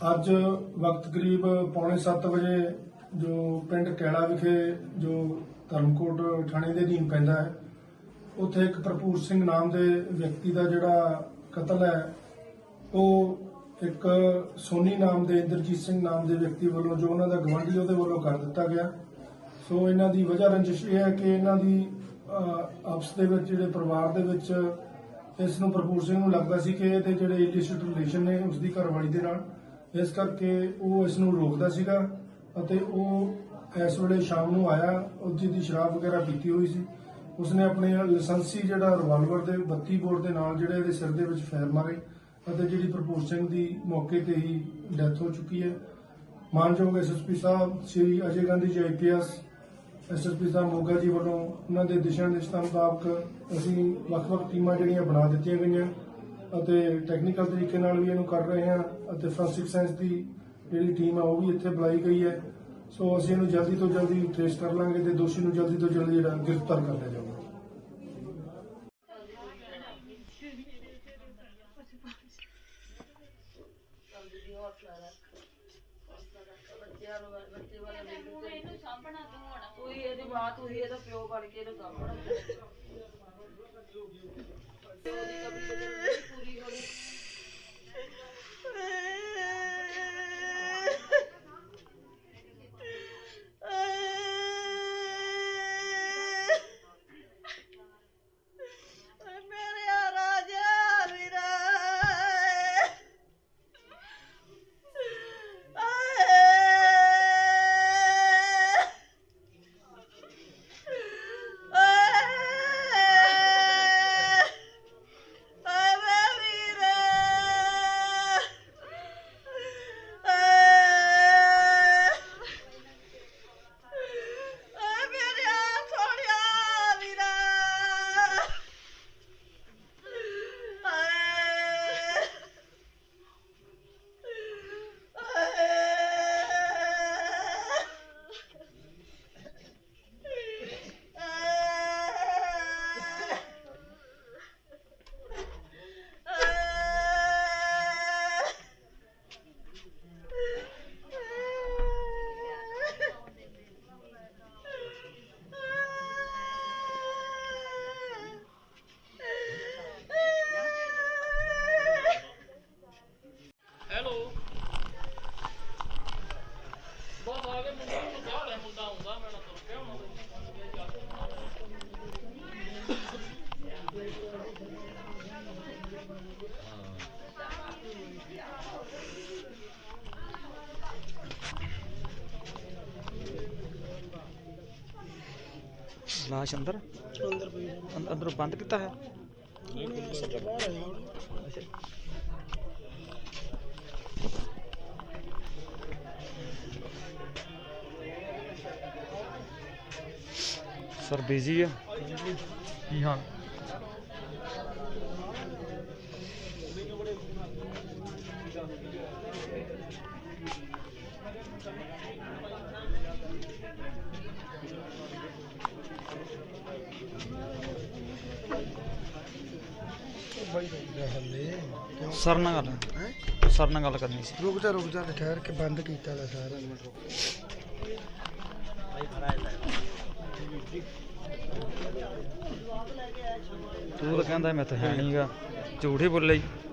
ਅੱਜ ਵਕਤ ਕਰੀਬ ਪੌਣੇ 7 ਵਜੇ ਜੋ ਪਿੰਡ ਕੈਲਾ ਵਿਖੇ ਜੋ ਧਰਮਕੋਟ ਥਾਣੇ ਦੇ ਅਧੀਨ ਪੈਂਦਾ ਹੈ, ਉੱਥੇ ਇੱਕ ਭਰਪੂਰ ਸਿੰਘ ਨਾਮ ਦੇ ਵਿਅਕਤੀ ਦਾ ਜਿਹੜਾ ਕਤਲ ਹੈ, ਉਹ ਇੱਕ ਸੋਨੀ ਨਾਮ ਦੇ ਇੰਦਰਜੀਤ ਸਿੰਘ ਨਾਮ ਦੇ ਵਿਅਕਤੀ ਵੱਲੋਂ ਜੋ ਉਹਨਾਂ ਦਾ ਗਵਾਂਢੀ ਉਹਦੇ ਵੱਲੋਂ ਕਰ ਦਿੱਤਾ ਗਿਆ। ਸੋ ਇਹਨਾਂ ਦੀ ਵਜ੍ਹਾ ਰੰਜਿਸ਼ ਇਹ ਹੈ ਕਿ ਇਹਨਾਂ ਦੀ ਆਪਸ ਦੇ ਵਿੱਚ ਜਿਹੜੇ ਪਰਿਵਾਰ ਦੇ ਵਿੱਚ ਇਸ ਨੂੰ ਭਰਪੂਰ ਸਿੰਘ ਨੂੰ ਲੱਗਦਾ ਸੀ ਕਿ ਇਹਦੇ ਜਿਹੜੇ ਇਲਿਸਿਟ ਰਿਲੇਸ਼ਨ ਨੇ ਉਸ ਦੀ ਘਰਵਾਲੀ ਦੇ ਨਾਲ। ਇਸ ਕਰਕੇ ਉਹ ਇਸ ਨੂੰ ਰੋਕਦਾ ਸੀਗਾ ਅਤੇ ਉਹ ਇਸ ਵੇਲੇ ਸ਼ਾਮ ਨੂੰ ਆਇਆ ਉਹ ਜਿਹਦੀ ਸ਼ਰਾਬ ਵਗੈਰਾ ਪੀਤੀ ਹੋਈ ਸੀ। ਉਸਨੇ ਆਪਣੇ ਲਾਇਸੈਂਸੀ ਜਿਹੜਾ ਰਿਵਾਲਵਰ ਦੇ 32 ਬੋਰ ਦੇ ਨਾਲ ਜਿਹੜੇ ਇਹਦੇ ਸਿਰ ਦੇ ਵਿੱਚ ਫਾਇਰ ਮਾਰੇ ਅਤੇ ਜਿਹੜੀ ਭਰਪੂਰ ਸਿੰਘ ਦੀ ਮੌਕੇ ਤੇ ਹੀ ਡੈਥ ਹੋ ਚੁੱਕੀ ਹੈ। ਮਾਨਯੋਗ ਐਸਐਸਪੀ ਸਾਹਿਬ, ਸ੍ਰੀ ਅਜੇ ਗਾਂਧੀ ਜੀ ਆਈਪੀਐਸ ਐਸਐਸਪੀ ਸਾਹਿਬ ਮੋਗਾ ਜੀ ਵੱਲੋਂ ਉਹਨਾਂ ਦੇ ਦਿਸ਼ਾ ਨਿਰਦੇਸ਼ਾਂ ਮੁਤਾਬਕ ਅਸੀਂ ਵੱਖ-ਵੱਖ ਟੀਮਾਂ ਜਿਹੜੀਆਂ ਬਣਾ ਦਿੱਤੀਆਂ ਗਈਆਂ। ਅਤੇ ਟੈਕਨੀਕਲ ਤਰੀਕੇ ਨਾਲ ਵੀ ਇਹਨੂੰ ਕਰ ਰਹੇ ਹਾਂ ਅਤੇ ਫੋਰੈਂਸਿਕ ਸਾਇੰਸ ਦੀ ਜਿਹੜੀ ਟੀਮ ਹੈ ਉਹ ਵੀ ਇੱਥੇ ਬੁਲਾਈ ਗਈ ਹੈ। ਸੋ ਅਸੀਂ ਇਹਨੂੰ ਜਲਦੀ ਤੋਂ ਜਲਦੀ ਟ੍ਰੇਸ ਕਰ ਲਾਂਗੇ ਤੇ ਦੋਸ਼ੀ ਨੂੰ ਜਲਦੀ ਤੋਂ ਜਲਦੀ ਜਿਹੜਾ ਗ੍ਰਿਫਤਾਰ ਕਰ ਲਿਆ ਜਾਊਗਾ। ਇਹਨੂੰ ਸਾਂਭਣਾ ਤੂੰ ਹੁਣ ਤੂੰ ਇਹਦੀ ਮਾਂ ਤੂੰ ਇਹਦਾ ਪਿਓ ਬਣ ਕੇ ਇਹਨੂੰ ਸਾਂਭਣਾ ਲਾਸ਼ ਅੰਦਰ ਅੰਦਰ ਅੰਦਰੋਂ ਬੰਦ ਕੀਤਾ ਹੈ ਸਰ ਬਿਜ਼ੀ ਆ ਕੀ ਹਾਲ ਸਰ ਨਾਲ ਗੱਲ। ਸਰ ਨਾਲ ਗੱਲ ਕਰਨੀ ਸੀ। ਰੁਕ ਜਾ ਰੁਕ ਜਾ ਠਹਿਰ ਕੇ ਬੰਦ ਕੀਤਾ ਲੈ ਸਾਰਾ। ਤੂੰ ਤਾਂ ਕਹਿੰਦਾ ਮੈਂ ਤਾਂ ਹੈ ਨਹੀਂਗਾ ਝੂਠ ਹੀ ਬੋਲਿਆ